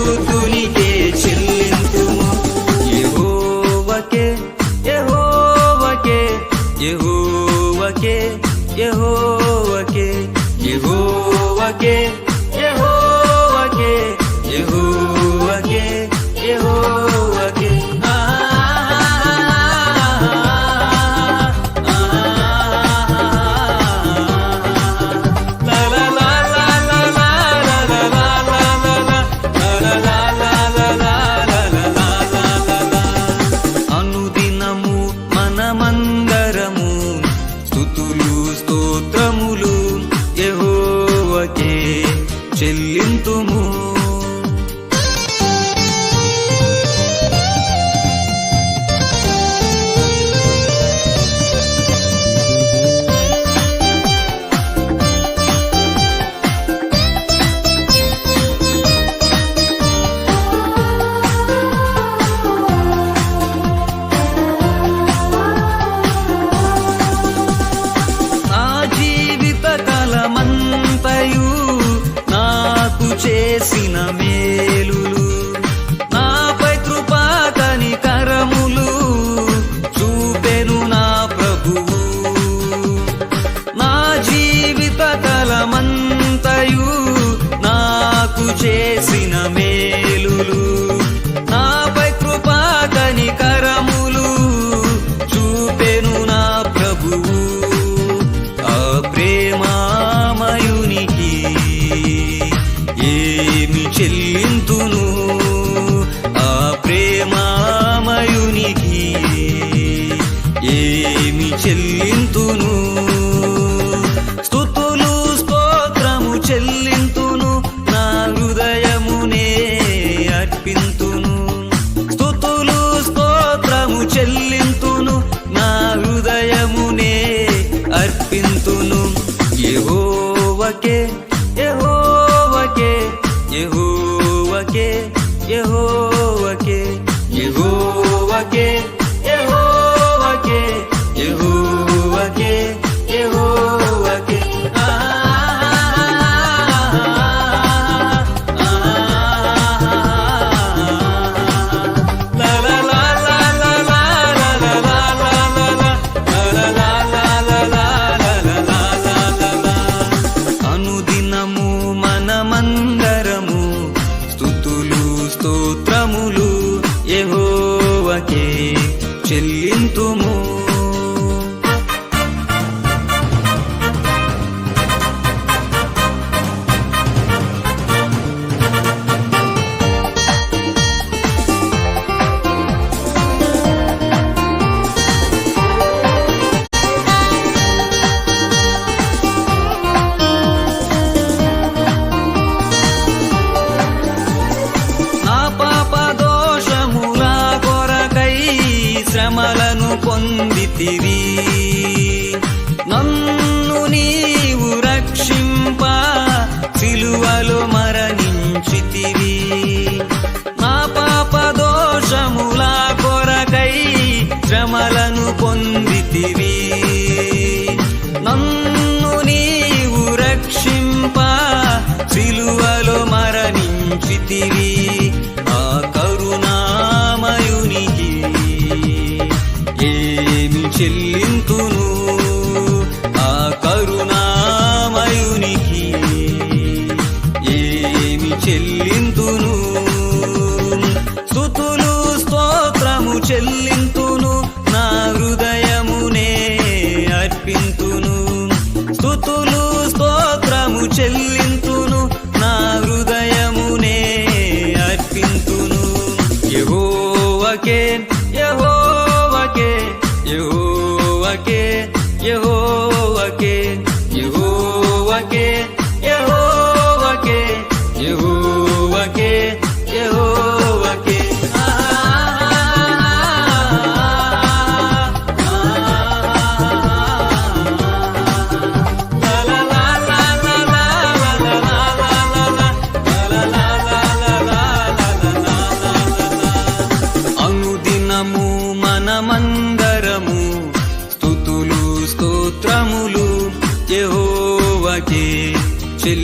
యూతునికే చెల్లింతుము యెహోవకే యెహోవకే యెహో के ये हो చేసితివి నన్ను నీవు రక్షింప సిలువలో మరణించితివి. నా పాప దోషములా కొరకై శ్రమలను పొంది చెల్లింతును ఆ కరుణామయునికి. ఏమి చెల్లింతును? సుతులు స్తోత్రము చెల్లింతును నా హృదయమునే అర్పింతును. సుతులు స్తోత్రము చెల్లింతును నా హృదయమునే అర్పింతును. ఎవోవకే यहो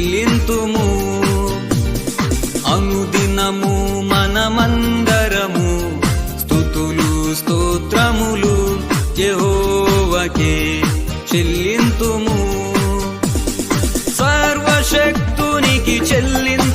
చెల్లింతుము అనుదినము మనమందరము స్థుతులు స్తోత్రములు యహోవకే చెల్లింతుము. సర్వశక్తునికి చెల్లింతు